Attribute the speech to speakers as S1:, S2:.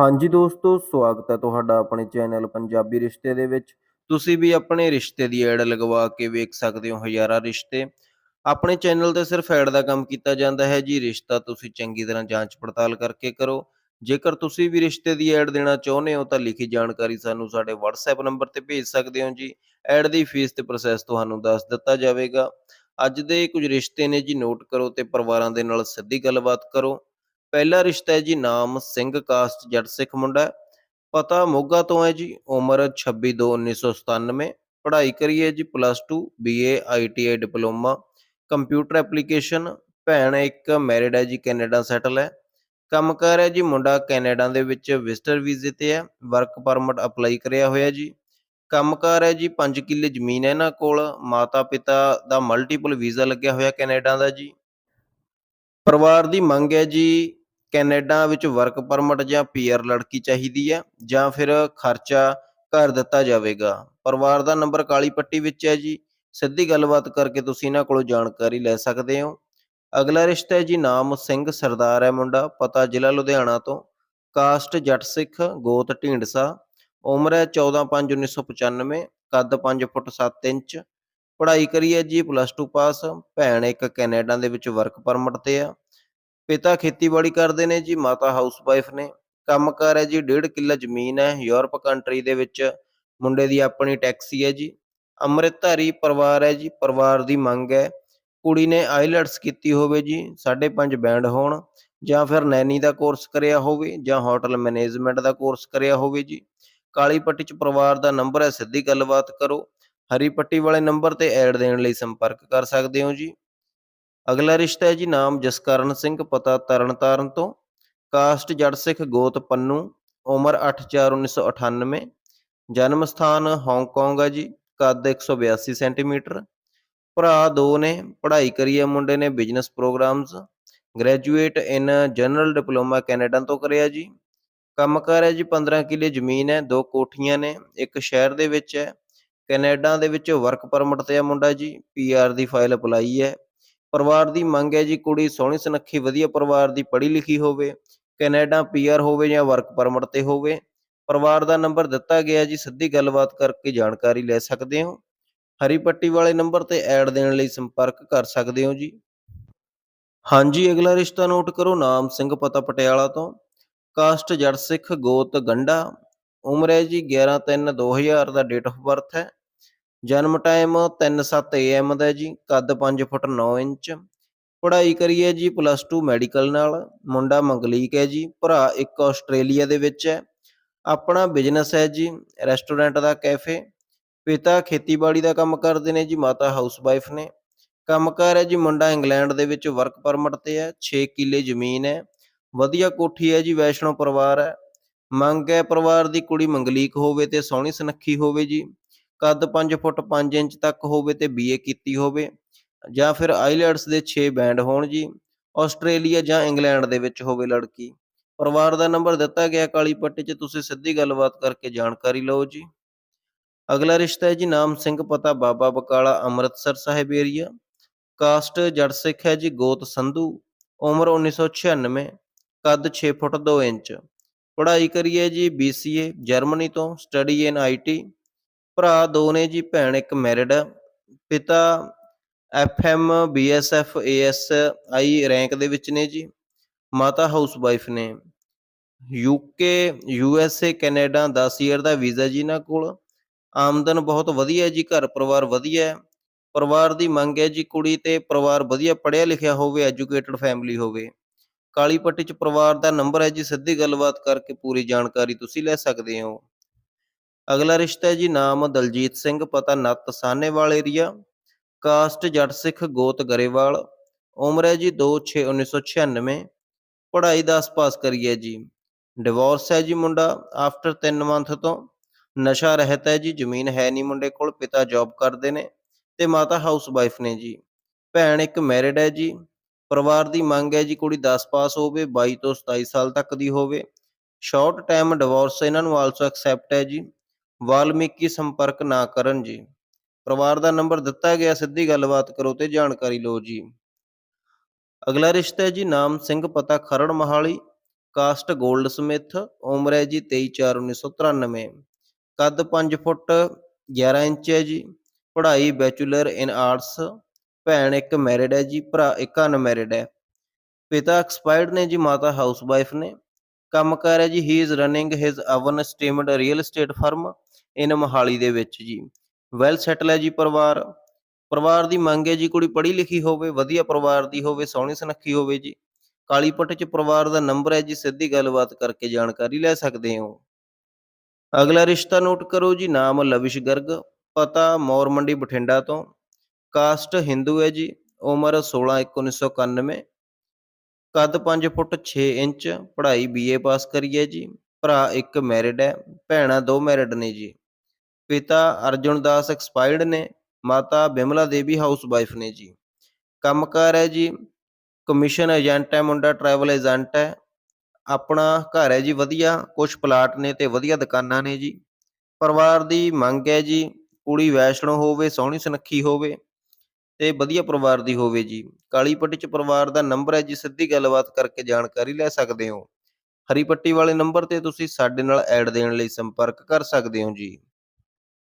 S1: ਹਾਂਜੀ ਦੋਸਤੋ, ਸਵਾਗਤ ਹੈ ਤੁਹਾਡਾ ਆਪਣੇ ਚੈਨਲ ਪੰਜਾਬੀ ਰਿਸ਼ਤੇ ਦੇ ਵਿੱਚ। ਤੁਸੀਂ ਵੀ ਆਪਣੇ ਰਿਸ਼ਤੇ ਦੀ ਐਡ ਲਗਵਾ ਕੇ ਵੇਖ ਸਕਦੇ ਹੋ ਹਜ਼ਾਰਾਂ ਰਿਸ਼ਤੇ। ਆਪਣੇ ਚੈਨਲ ਤੇ ਸਿਰਫ ਐਡ ਦਾ ਕੰਮ ਕੀਤਾ ਜਾਂਦਾ ਹੈ ਜੀ। ਰਿਸ਼ਤਾ ਤੁਸੀਂ ਚੰਗੀ ਤਰ੍ਹਾਂ ਜਾਂਚ ਪੜਤਾਲ ਕਰਕੇ ਕਰੋ। ਜੇਕਰ ਤੁਸੀਂ ਵੀ ਰਿਸ਼ਤੇ ਦੀ ਐਡ ਦੇਣਾ ਚਾਹੁੰਦੇ ਹੋ ਤਾਂ ਲਿਖੀ ਜਾਣਕਾਰੀ ਸਾਨੂੰ ਸਾਡੇ WhatsApp ਨੰਬਰ ਤੇ ਭੇਜ ਸਕਦੇ ਹੋ ਜੀ। ਐਡ ਦੀ ਫੀਸ ਤੇ ਪ੍ਰੋਸੈਸ ਤੁਹਾਨੂੰ ਦੱਸ ਦਿੱਤਾ ਜਾਵੇਗਾ। ਅੱਜ ਦੇ ਕੁਝ ਰਿਸ਼ਤੇ ਨੇ ਜੀ ਨੋਟ ਕਰੋ ਤੇ ਪਰਿਵਾਰਾਂ ਦੇ ਨਾਲ ਸਿੱਧੀ ਗੱਲਬਾਤ ਕਰੋ। ਪਹਿਲਾ ਰਿਸ਼ਤਾ ਹੈ ਜੀ ਨਾਮ ਸਿੰਘ ਕਾਸਟ ਜੱਟ ਸਿੱਖ ਮੁੰਡਾ ਹੈ। ਪਤਾ ਮੋਗਾ ਤੋਂ ਹੈ ਜੀ, ਉਮਰ 26/2/1997 ਪੜ੍ਹਾਈ ਕਰੀ ਹੈ ਜੀ plus 2 BA ITI diploma. Computer application, ਭੈਣ ਇੱਕ ਮੈਰਿਡ ਹੈ ਜੀ, ਕੈਨੇਡਾ ਸੈਟਲ ਹੈ। ਕੰਮਕਾਰ ਹੈ ਜੀ ਮੁੰਡਾ ਕੈਨੇਡਾ ਦੇ ਵਿੱਚ ਵਿਜ਼ਟਰ ਵੀਜ਼ੇ ਤੇ ਹੈ। ਵਰਕ ਪਰਮਿਟ ਅਪਲਾਈ ਕਰਿਆ ਹੋਇਆ ਜੀ। ਕੰਮਕਾਰ ਹੈ ਜੀ 5 ਕਿੱਲੇ ਜ਼ਮੀਨ ਹੈ ਇਹਨਾਂ ਕੋਲ। ਮਾਤਾ ਪਿਤਾ ਦਾ ਮਲਟੀਪਲ ਵੀਜ਼ਾ ਲੱਗਿਆ ਹੋਇਆ ਕੈਨੇਡਾ ਦਾ ਜੀ। ਪਰਿਵਾਰ ਦੀ ਮੰਗ ਹੈ ਜੀ ਕੈਨੇਡਾ ਵਿੱਚ ਵਰਕ ਪਰਮਿਟ ਜਾਂ ਪੀਆਰ ਲੜਕੀ ਚਾਹੀਦੀ ਹੈ ਜਾਂ ਫਿਰ ਖਰਚਾ ਘਰ ਦਿੱਤਾ ਜਾਵੇਗਾ। ਪਰਿਵਾਰ ਦਾ ਨੰਬਰ ਕਾਲੀ ਪੱਟੀ ਵਿੱਚ ਹੈ ਜੀ। ਸਿੱਧੀ ਗੱਲਬਾਤ ਕਰਕੇ ਤੁਸੀਂ ਇਹਨਾਂ ਕੋਲੋਂ ਜਾਣਕਾਰੀ ਲੈ ਸਕਦੇ ਹੋ। ਅਗਲਾ ਰਿਸ਼ਤਾ ਹੈ ਜੀ, ਨਾਮ ਸਿੰਘ ਸਰਦਾਰ ਹੈ ਮੁੰਡਾ, ਪਤਾ ਜ਼ਿਲ੍ਹਾ ਲੁਧਿਆਣਾ ਤੋਂ। ਕਾਸਟ ਜੱਟ ਸਿੱਖ, ਗੋਤ ਢੀਂਡਸਾ। ਉਮਰ ਹੈ 14/5/1995 ਕੱਦ 5 ਫੁੱਟ 7 ਇੰਚ। ਪੜ੍ਹਾਈ ਕਰੀ ਹੈ ਜੀ ਪਲੱਸ 2 ਪਾਸ ਭੈਣ ਇੱਕ ਕੈਨੇਡਾ ਦੇ ਵਿੱਚ ਵਰਕ ਪਰਮਿਟ ਤੇ ਆ। ਪਿਤਾ ਖੇਤੀਬਾੜੀ ਕਰਦੇ ਨੇ ਜੀ, ਮਾਤਾ ਹਾਊਸਵਾਈਫ ਨੇ। ਕੰਮਕਾਰ ਹੈ ਜੀ 1.5 ਕਿੱਲਾ ਜ਼ਮੀਨ ਹੈ, ਯੂਰਪ ਕੰਟਰੀ ਦੇ ਵਿੱਚ ਮੁੰਡੇ ਦੀ ਆਪਣੀ ਟੈਕਸੀ ਹੈ ਜੀ। ਅੰਮ੍ਰਿਤਧਾਰੀ ਪਰਿਵਾਰ ਹੈ ਜੀ, ਪਰਿਵਾਰ ਦੀ ਮੰਗ ਹੈ, ਕੁੜੀ ਨੇ ਆਈਲੈਟਸ ਕੀਤੀ ਹੋਵੇ ਜੀ 5.5 ਬੈਂਡ ਹੋਣ, ਜਾਂ ਫਿਰ ਨੈਨੀ ਦਾ ਕੋਰਸ ਕਰਿਆ ਹੋਵੇ, ਜਾਂ ਹੋਟਲ ਮੈਨੇਜਮੈਂਟ ਦਾ ਕੋਰਸ ਕਰਿਆ ਹੋਵੇ ਜੀ। ਕਾਲੀ ਪੱਟੀ ਚ ਪਰਿਵਾਰ ਦਾ ਨੰਬਰ ਹੈ, ਸਿੱਧੀ ਗੱਲਬਾਤ ਕਰੋ। ਹਰੀ ਪੱਟੀ ਵਾਲੇ ਨੰਬਰ ਤੇ ਐਡ ਦੇਣ ਲਈ ਸੰਪਰਕ ਕਰ ਸਕਦੇ ਹੋ ਜੀ। ਅਗਲਾ ਰਿਸ਼ਤਾ ਹੈ ਜੀ ਨਾਮ ਜਸਕਰਨ ਸਿੰਘ, ਪਤਾ ਤਰਨਤਾਰਨ ਤੋਂ। ਕਾਸਟ ਜੜ ਸਿੱਖ ਗੋਤ ਪੰਨੂ, ਉਮਰ 8/4/1998 ਜਨਮ ਸਥਾਨ ਹਾਂਗਕਾਂਗ ਹੈ ਜੀ, ਕੱਦ 182 ਸੈਂਟੀਮੀਟਰ। ਭਰਾ ਦੋ ਨੇ, ਪੜ੍ਹਾਈ ਕਰੀ ਹੈ ਮੁੰਡੇ ਨੇ business programmes. Graduate in general diploma Canada ਤੋਂ ਕਰਿਆ ਜੀ। ਕੰਮਕਾਰ ਹੈ ਜੀ 15 ਕਿੱਲੇ ਜ਼ਮੀਨ ਹੈ, ਦੋ ਕੋਠੀਆਂ ਨੇ, ਇੱਕ ਸ਼ਹਿਰ ਦੇ ਵਿੱਚ ਹੈ। ਕੈਨੇਡਾ ਦੇ ਵਿੱਚ ਵਰਕ ਪਰਮਿਟ ਤੇ ਆ ਮੁੰਡਾ ਜੀ ਪੀਆਰ ਦੀ ਫਾਈਲ ਅਪਲਾਈ ਹੈ। ਪਰਿਵਾਰ ਦੀ ਮੰਗ ਹੈ ਜੀ, ਕੁੜੀ ਸੋਹਣੀ ਸੁਨੱਖੀ, ਵਧੀਆ ਪਰਿਵਾਰ ਦੀ ਪੜ੍ਹੀ ਲਿਖੀ ਹੋਵੇ, ਕੈਨੇਡਾ ਪੀਆਰ ਹੋਵੇ ਜਾਂ ਵਰਕ ਪਰਮਿਟ ਤੇ ਹੋਵੇ, ਪਰਿਵਾਰ ਦਾ ਨੰਬਰ ਦਿੱਤਾ ਗਿਆ ਜੀ, ਸਿੱਧੀ ਗੱਲਬਾਤ ਕਰਕੇ ਜਾਣਕਾਰੀ ਲੈ ਸਕਦੇ ਹੋ। ਹਰੀ ਪੱਟੀ ਵਾਲੇ ਨੰਬਰ ਤੇ ਐਡ ਦੇਣ ਲਈ ਸੰਪਰਕ ਕਰ ਸਕਦੇ ਹੋ ਜੀ। ਹਾਂਜੀ, ਅਗਲਾ ਰਿਸ਼ਤਾ ਨੋਟ ਕਰੋ, ਨਾਮ ਸਿੰਘ ਪਤਾ ਪਟਿਆਲਾ ਤੋਂ। ਕਾਸਟ ਜੜ ਸਿੱਖ ਗੋਤ ਗੰਡਾ। ਉਮਰ ਹੈ ਜੀ 11/3/2000 ਦਾ ਡੇਟ ਆਫ ਬਰਥ ਹੈ। ਜਨਮ ਟਾਈਮ 3/7 AM ਦਾ ਜੀ, ਕੱਦ 5 ਫੁੱਟ 9 ਇੰਚ। ਪੜ੍ਹਾਈ ਕਰੀ ਹੈ ਜੀ ਪਲੱਸ 2 ਮੈਡੀਕਲ ਨਾਲ। ਮੁੰਡਾ ਮੰਗਲੀਕ ਹੈ ਜੀ, ਭਰਾ ਇੱਕ ਆਸਟ੍ਰੇਲੀਆ ਦੇ ਵਿੱਚ ਹੈ। ਆਪਣਾ ਬਿਜ਼ਨਸ ਹੈ ਜੀ, ਰੈਸਟੋਰੈਂਟ ਦਾ, ਕੈਫੇ। ਪਿਤਾ ਖੇਤੀਬਾੜੀ ਦਾ ਕੰਮ ਕਰਦੇ ਨੇ ਜੀ, ਮਾਤਾ ਹਾਊਸਵਾਈਫ ਨੇ। ਕੰਮਕਾਰ ਹੈ ਜੀ, ਮੁੰਡਾ ਇੰਗਲੈਂਡ ਦੇ ਵਿੱਚ ਵਰਕ ਪਰਮਿਟ ਤੇ ਹੈ 6 ਕਿੱਲੇ ਜ਼ਮੀਨ ਹੈ। ਵਧੀਆ ਕੋਠੀ ਹੈ ਜੀ, ਵੈਸ਼ਨੋ ਪਰਿਵਾਰ ਹੈ। ਮੰਗ ਹੈ ਪਰਿਵਾਰ ਦੀ ਕੁੜੀ ਮੰਗਲੀਕ ਹੋਵੇ ਤੇ ਸੋਹਣੀ ਸੁਨੱਖੀ ਹੋਵੇ ਜੀ। ਕੱਦ 5 ਫੁੱਟ 5 ਇੰਚ ਤੱਕ ਹੋਵੇ ਤੇ ਬੀਏ ਕੀਤੀ ਹੋਵੇ, ਜਾਂ ਫਿਰ ਆਈਲੈਟਸ ਦੇ 6 ਬੈਂਡ ਹੋਣ ਜੀ, ਆਸਟ੍ਰੇਲੀਆ ਜਾਂ ਇੰਗਲੈਂਡ ਦੇ ਵਿੱਚ ਹੋਵੇ ਲੜਕੀ। ਪਰਿਵਾਰ ਦਾ ਨੰਬਰ ਦਿੱਤਾ ਗਿਆ ਕਾਲੀ ਪੱਟੀ 'ਚ, ਤੁਸੀਂ ਸਿੱਧੀ ਗੱਲਬਾਤ ਕਰਕੇ ਜਾਣਕਾਰੀ ਲਓ ਜੀ। ਅਗਲਾ ਰਿਸ਼ਤਾ ਹੈ ਜੀ, ਨਾਮ ਸਿੰਘ ਪਤਾ, ਬਾਬਾ ਬਕਾਲਾ, ਅੰਮ੍ਰਿਤਸਰ ਸਾਹਿਬ ਏਰੀਆ ਕਾਸਟ ਜੜ ਸਿੱਖ ਹੈ ਜੀ, ਗੋਤ ਸੰਧੂ, ਉਮਰ 1996 ਕੱਦ 6 ਫੁੱਟ 2 ਇੰਚ। ਪੜ੍ਹਾਈ ਕਰੀ ਹੈ ਜੀ BCA ਜਰਮਨੀ ਤੋਂ ਸਟੱਡੀ ਇਨ ਆਈਟੀ ਭਰਾ ਦੋ ਨੇ ਜੀ ਭੈਣ ਇੱਕ ਮੈਰਿਡ ਹੈ ਪਿਤਾ ਐਫਐਮ, ਬੀਐਸਐਫ ਆਈ ਰੈਂਕ ਦੇ ਵਿੱਚ ਨੇ ਜੀ। ਮਾਤਾ ਹਾਊਸਵਾਈਫ ਨੇ। UK U S A Canada 10 year the visa ਜੀ ਇਹਨਾਂ ਕੋਲ। ਆਮਦਨ ਬਹੁਤ ਵਧੀਆ ਜੀ, ਘਰ ਪਰਿਵਾਰ ਵਧੀਆ ਹੈ। ਪਰਿਵਾਰ ਦੀ ਮੰਗ ਹੈ ਜੀ ਕੁੜੀ ਤੇ ਪਰਿਵਾਰ ਵਧੀਆ ਪੜ੍ਹਿਆ ਲਿਖਿਆ ਹੋਵੇ, ਐਜੂਕੇਟਡ ਫੈਮਿਲੀ ਹੋਵੇ। ਕਾਲੀ ਪੱਟੀ ਚ ਪਰਿਵਾਰ ਦਾ ਨੰਬਰ ਹੈ ਜੀ, ਸਿੱਧੀ ਗੱਲਬਾਤ ਕਰਕੇ ਪੂਰੀ ਜਾਣਕਾਰੀ ਤੁਸੀਂ ਲੈ ਸਕਦੇ ਹੋ। ਅਗਲਾ ਰਿਸ਼ਤਾ ਹੈ ਜੀ, ਨਾਮ ਦਲਜੀਤ ਸਿੰਘ, ਪਤਾ ਨੱਤ ਸਾਹਨੇਵਾਲ ਏਰੀਆ ਕਾਸਟ ਜੱਟ ਸਿੱਖ ਗੋਤ ਗਰੇਵਾਲ, ਉਮਰ ਹੈ ਜੀ 2/6/1996 ਪੜ੍ਹਾਈ 10 ਪਾਸ ਕਰੀ ਹੈ ਜੀ। ਡਿਵੋਰਸ ਹੈ ਜੀ ਮੁੰਡਾ ਆਫਟਰ 3 ਮੰਥ ਤੋਂ, ਨਸ਼ਾ ਰਹਿਤ ਹੈ ਜੀ, ਜ਼ਮੀਨ ਹੈ ਨਹੀਂ ਮੁੰਡੇ ਕੋਲ, ਪਿਤਾ ਜੌਬ ਕਰਦੇ ਨੇ ਤੇ ਮਾਤਾ ਹਾਊਸ ਵਾਈਫ ਨੇ ਜੀ। ਭੈਣ ਇੱਕ ਮੈਰਿਡ ਹੈ ਜੀ, ਪਰਿਵਾਰ ਦੀ ਮੰਗ ਹੈ ਜੀ, ਕੁੜੀ 10 ਪਾਸ ਹੋਵੇ 22 ਤੋਂ 27 ਸਾਲ ਤੱਕ ਦੀ ਹੋਵੇ। ਸ਼ਾਰਟ ਟਾਈਮ ਡਿਵੋਰਸ ਇਹਨਾਂ ਨੂੰ ਆਲਸੋ ਐਕਸੈਪਟ ਹੈ ਜੀ। ਵਾਲਮੀਕੀ ਸੰਪਰਕ ਨਾ ਕਰਨ ਜੀ। ਪਰਿਵਾਰ ਦਾ ਨੰਬਰ ਦਿੱਤਾ ਗਿਆ, ਸਿੱਧੀ ਗੱਲਬਾਤ ਕਰੋ ਤੇ ਜਾਣਕਾਰੀ ਲਓ ਜੀ। ਅਗਲਾ ਰਿਸ਼ਤਾ ਹੈ ਜੀ ਨਾਮ ਸਿੰਘ, ਪਤਾ Kharar Mohali, caste goldsmith ਉਮਰ ਹੈ ਜੀ 23/4/1993 ਕੱਦ 5 ਫੁੱਟ 11 ਇੰਚ ਹੈ ਜੀ। ਪੜ੍ਹਾਈ ਬੈਚਲਰ ਇਨ ਆਰਟਸ, ਭੈਣ ਇੱਕ ਮੈਰਿਡ ਹੈ ਜੀ, ਭਰਾ ਇੱਕ ਅਨਮੈਰਿਡ ਹੈ। ਪਿਤਾ ਐਕਸਪਾਇਰਡ ਨੇ ਜੀ, ਮਾਤਾ ਹਾਊਸ ਵਾਈਫ ਨੇ। ਕੰਮਕਾਰ ਹੈ ਜੀ he is running his own esteemed real estate firm in Mohali ਦੇ ਵਿੱਚ ਜੀ। ਵੈਲ ਸੈਟਲ ਹੈ ਜੀ ਪਰਿਵਾਰ। ਪਰਿਵਾਰ ਦੀ ਮੰਗ ਹੈ ਜੀ, ਕੁੜੀ ਪੜ੍ਹੀ ਲਿਖੀ ਹੋਵੇ, ਵਧੀਆ ਪਰਿਵਾਰ ਦੀ ਹੋਵੇ, ਸੋਹਣੀ ਸੁਨੱਖੀ ਹੋਵੇ ਜੀ। ਕਾਲੀ ਪੱਟ ਚ ਪਰਿਵਾਰ ਦਾ ਨੰਬਰ ਹੈ ਜੀ, ਸਿੱਧੀ ਗੱਲਬਾਤ ਕਰਕੇ ਜਾਣਕਾਰੀ ਲੈ ਸਕਦੇ ਹੋ। ਅਗਲਾ ਰਿਸ਼ਤਾ ਨੋਟ ਕਰੋ ਜੀ, ਨਾਮ ਲਵਿਸ਼ ਗਰਗ, ਪਤਾ ਮੌਰ ਮੰਡੀ ਬਠਿੰਡਾ ਤੋਂ। ਕਾਸਟ ਹਿੰਦੂ ਹੈ ਜੀ, ਉਮਰ 16/1/1991 ਕੱਦ 5 ਫੁੱਟ 6 ਇੰਚ, ਪੜ੍ਹਾਈ ਬੀਏ ਪਾਸ ਕਰੀ ਹੈ ਜੀ, ਭਰਾ ਇੱਕ ਮੈਰਿਡ ਹੈ, ਭੈਣਾਂ ਦੋ ਮੈਰਿਡ ਨੇ ਜੀ। ਪਿਤਾ ਅਰਜੁਨ ਦਾਸ ਐਕਸਪਾਇਰਡ ਨੇ, ਮਾਤਾ ਬਿਮਲਾ ਦੇਵੀ ਹਾਊਸ ਵਾਈਫ ਨੇ ਜੀ। ਕੰਮਕਾਰ ਹੈ ਜੀ ਕਮਿਸ਼ਨ ਏਜੰਟ ਹੈ, ਮੁੰਡਾ ਟਰੈਵਲ ਏਜੰਟ ਹੈ। ਆਪਣਾ ਘਰ ਹੈ ਜੀ ਵਧੀਆ ਕੁਝ ਪਲਾਟ ਨੇ ਤੇ ਵਧੀਆ ਦੁਕਾਨਾਂ ਨੇ ਜੀ। ਪਰਿਵਾਰ ਦੀ ਮੰਗ ਹੈ ਜੀ, ਕੁੜੀ ਵੈਸ਼ਨੋ ਹੋਵੇ, ਸੋਹਣੀ ਸੁਨੱਖੀ ਹੋਵੇ। ਤੇ ਵਧੀਆ ਪਰਿਵਾਰ ਦੀ ਹੋਵੇ ਜੀ। ਕਾਲੀ ਪੱਟੀ ਚ ਪਰਿਵਾਰ ਦਾ ਨੰਬਰ ਹੈ ਜੀ, ਸਿੱਧੀ ਗੱਲਬਾਤ ਕਰਕੇ ਜਾਣਕਾਰੀ ਲੈ ਸਕਦੇ ਹੋ। ਹਰੀ ਪੱਟੀ ਵਾਲੇ ਨੰਬਰ ਤੇ ਤੁਸੀਂ ਸਾਡੇ ਨਾਲ ਐਡ ਦੇਣ ਲਈ ਸੰਪਰਕ ਕਰ ਸਕਦੇ ਹੋ ਜੀ।